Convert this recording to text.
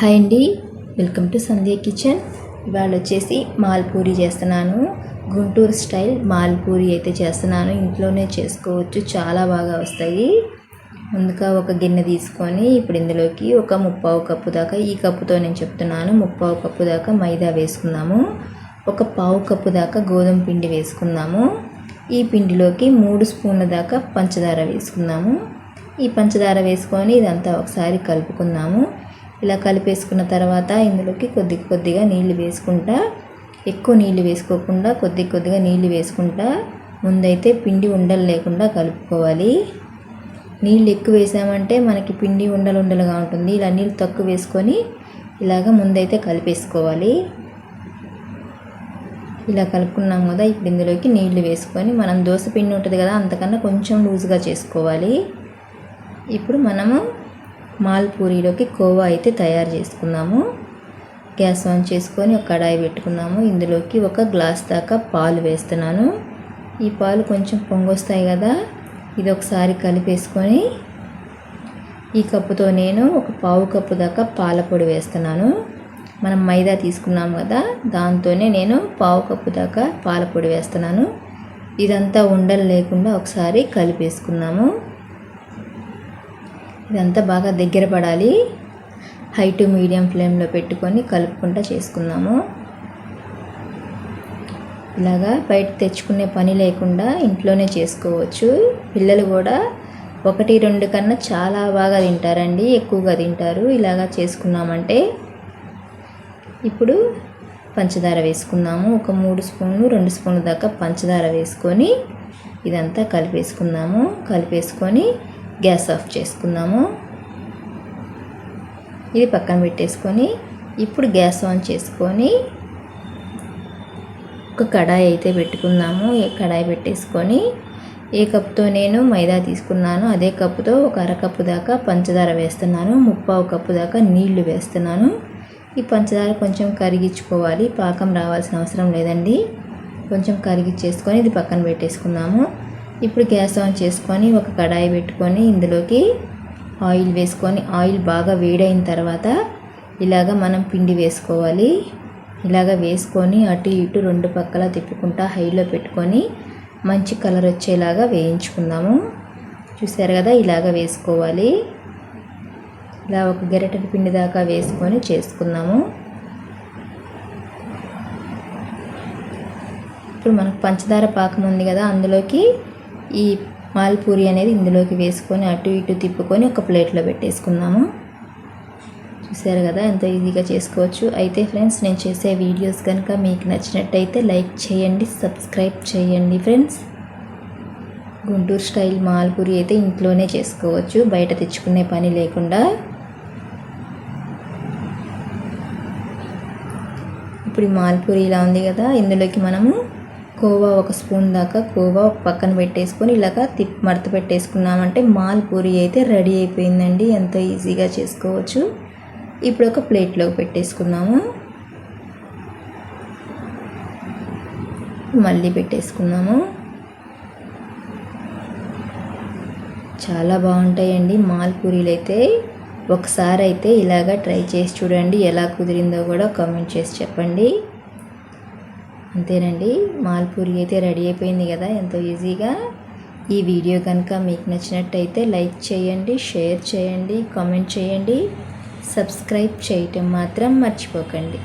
Hi అండి. Welcome to Sandhya kitchen. ఇవాళ వచ్చేసి మాల్పూరి చేస్తున్నాను. గుంటూరు స్టైల్ మాల్పూరి అయితే చేస్తున్నాను. ఇంట్లోనే చేసుకోవచ్చు. చాలా బాగా వస్తాయి. ముందుగా ఒక గిన్నె తీసుకొని ఇప్పుడు ఇందులోకి ఒక ముప్పావు కప్పు దాకా ఈ కప్పుతో నేను చెప్తున్నాను. ముప్పావు కప్పు దాకా మైదా వేసుకున్నాము ఒక పావు కప్పు దాకా గోధుమ పిండి వేసుకుందాము. ఈ పిండిలోకి మూడు స్పూన్ల దాకా పంచదార వేసుకుందాము. ఈ పంచదార వేసుకొని ఇదంతా ఒకసారి కలుపుకుందాము. ఇలా కలిపేసుకున్న తర్వాత ఇందులోకి కొద్ది కొద్దిగా నీళ్ళు వేసుకుంటా ఎక్కువ నీళ్ళు వేసుకోకుండా కొద్ది కొద్దిగా నీళ్ళు వేసుకుంటా ముందైతే పిండి ఉండలు లేకుండా కలుపుకోవాలి. నీళ్ళు ఎక్కువ వేసామంటే మనకి పిండి ఉండలు ఉండలుగా ఉంటుంది. ఇలా నీళ్ళు తక్కువ వేసుకొని ఇలాగ ముందైతే కలిపేసుకోవాలి. ఇలా కలుపుకున్నాం కదా ఇప్పుడు ఇందులోకి నీళ్ళు వేసుకొని మనం దోశ పిండి ఉంటుంది కదా అంతకన్నా కొంచెం లూజ్గా చేసుకోవాలి. ఇప్పుడు మనము మాల్పూరిలోకి కోవా అయితే తయారు చేసుకుందాము గ్యాస్ ఆన్ చేసుకొని ఒక కడాయి పెట్టుకున్నాము. ఇందులోకి ఒక గ్లాస్ దాకా పాలు వేస్తున్నాను. ఈ పాలు కొంచెం పొంగొస్తాయి కదా ఇది ఒకసారి కలిపేసుకొని ఈ కప్పుతో నేను ఒక పావు కప్పు దాకా పాల పొడి వేస్తున్నాను. మనం మైదా తీసుకున్నాం కదా దాంతోనే నేను పావు కప్పు దాకా పాల పొడి వేస్తున్నాను. ఇదంతా ఉండలు లేకుండా ఒకసారి కలిపేసుకున్నాము. ఇదంతా బాగా దగ్గర పడాలి. హై టు మీడియం ఫ్లేమ్లో పెట్టుకొని కలుపుకుంటా చేసుకుందాము. ఇలాగా బయట తెచ్చుకునే పని లేకుండా ఇంట్లోనే చేసుకోవచ్చు. పిల్లలు కూడా ఒకటి రెండు కన్నా చాలా బాగా తింటారండి. ఎక్కువగా తింటారు. ఇలాగా చేసుకున్నామంటే ఇప్పుడు పంచదార వేసుకుందాము. ఒక మూడు స్పూన్లు రెండు స్పూన్ల దాకా పంచదార వేసుకొని ఇదంతా కలిపేసుకుందాము. కలిపేసుకొని గ్యాస్ ఆఫ్ చేసుకుందాము ఇది పక్కన పెట్టేసుకొని ఇప్పుడు గ్యాస్ ఆన్ చేసుకొని ఒక కడాయి అయితే పెట్టుకుందాము. కడాయి పెట్టేసుకొని ఏ కప్పుతో నేను మైదా తీసుకున్నాను అదే కప్పుతో ఒక అరకప్పు దాకా పంచదార వేస్తున్నాను. ముప్పావు కప్పు దాకా నీళ్ళు వేస్తున్నాను. ఈ పంచదార కొంచెం కరిగించుకోవాలి. పాకం రావాల్సిన అవసరం లేదండి. కొంచెం కరిగించేసుకొని ఇది పక్కన పెట్టేసుకున్నాము. ఇప్పుడు గ్యాస్ ఆన్ చేసుకొని ఒక కడాయి పెట్టుకొని ఇందులోకి ఆయిల్ వేసుకొని ఆయిల్ బాగా వేడైన తర్వాత ఇలాగ మనం పిండి వేసుకోవాలి. ఇలాగ వేసుకొని అటు ఇటు రెండు పక్కల తిప్పుకుంటా హైలో పెట్టుకొని మంచి కలర్ వచ్చేలాగా వేయించుకుందాము. చూసారు కదా ఇలాగ వేసుకోవాలి. ఇలా ఒక గరిటెల పిండి దాకా వేసుకొని చేసుకుందాము. ఇప్పుడు మనకు పంచదార పాకం ఉంది కదా అందులోకి ఈ మాల్పూరి అనేది ఇందులోకి వేసుకొని అటు ఇటు తిప్పుకొని ఒక ప్లేట్లో పెట్టేసుకుందాము. చూసారు కదా ఎంత ఈజీగా చేసుకోవచ్చు. అయితే ఫ్రెండ్స్ నేను చేసే వీడియోస్ కనుక మీకు నచ్చినట్టయితే లైక్ చేయండి సబ్స్క్రైబ్ చేయండి ఫ్రెండ్స్. గుంటూరు స్టైల్ మాల్పూరి అయితే ఇంట్లోనే చేసుకోవచ్చు బయట తెచ్చుకునే పని లేకుండా. ఇప్పుడు మాల్పూరి ఇలా ఉంది కదా ఇందులోకి మనము కోవా ఒక స్పూన్ దాకా కోవా ఒక పక్కన పెట్టేసుకొని ఇలాగ తిప్ మడత పెట్టేసుకున్నామంటే మాల్ పూరి అయితే రెడీ అయిపోయిందండి. ఎంతో ఈజీగా చేసుకోవచ్చు. ఇప్పుడు ఒక ప్లేట్లోకి పెట్టేసుకున్నాము మళ్ళీ పెట్టేసుకున్నాము చాలా బాగుంటాయండి మాల్పూరీలు అయితే. ఒకసారి అయితే ఇలాగ ట్రై చేసి చూడండి ఎలా కుదిరిందో కూడా కామెంట్ చేసి చెప్పండి. అంతేనండి. మాల్పూరి అయితే రెడీ అయిపోయింది కదా ఎంతో ఈజీగా. ఈ వీడియో కనుక మీకు నచ్చినట్టయితే లైక్ చేయండి షేర్ చేయండి కామెంట్ చేయండి. సబ్స్క్రైబ్ చేయటం మాత్రం మర్చిపోకండి.